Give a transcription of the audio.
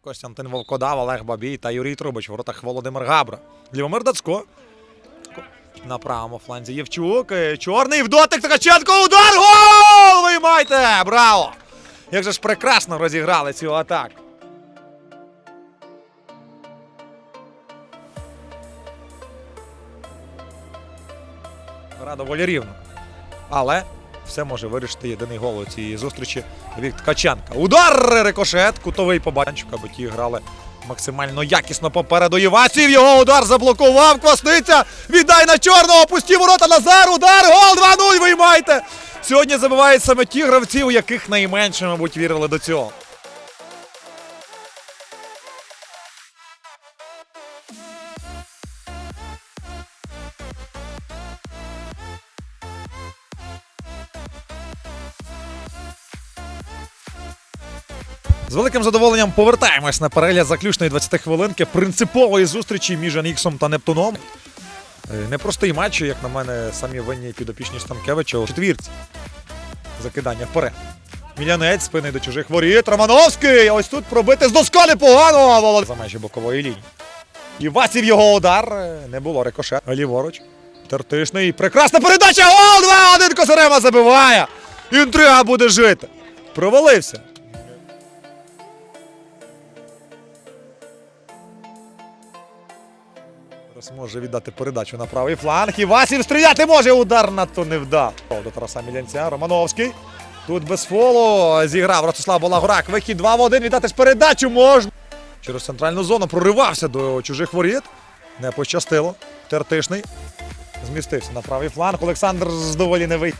Костянтин Волкодав, Олег Бабій та Юрій Трубич. В воротах Володимир Габра. Лівомир Дацько. На правому фланзі Євчук. Е, Чорний в дотик Ткаченко. Удар! Гол! Виймайте! Браво! Як же ж прекрасно розіграли цю атаку. Гра доволі рівно. Але все може вирішити єдиний гол у цієї зустрічі від Ткаченка. Удар! Рикошет, кутовий побачив, аби ті грали максимально якісно попереду. Євасів його удар заблокував. Квасниця. Віддай на чорного. Пусті ворота Назар. Удар. Гол 2-0. Виймайте. Сьогодні забивають саме ті гравці, у яких найменше, мабуть, вірили до цього. З великим задоволенням повертаємось на перегляд заключної 20 хвилинки принципової зустрічі між Аніксом та Нептуном. Е, Непростий матч, як на мене, самі винні підопічні Станкевича у четвірці. Закидання вперед. Мілянець спини до чужих воріт. Романовський! Ось тут пробити з доскалі погано Волод... за межі бокової лінії. І Васів його удар. Е, Не було рикошет. Ліворуч. Тертишний. Прекрасна передача! Гол! 2-1 Косарема забиває! Інтрига буде жити. Провалився. Зараз може віддати передачу на правий фланг. І Васів стріляти може. Удар надто не вдав. До Тараса Мілянця. Романовський. Тут без фолу зіграв Ростислав Балагурак. Вихід 2 в 1. Віддати ж передачу можна. Через центральну зону проривався до чужих воріт. Не пощастило. Тертишний. Змістився на правий фланг. Олександр здоволі не вийде.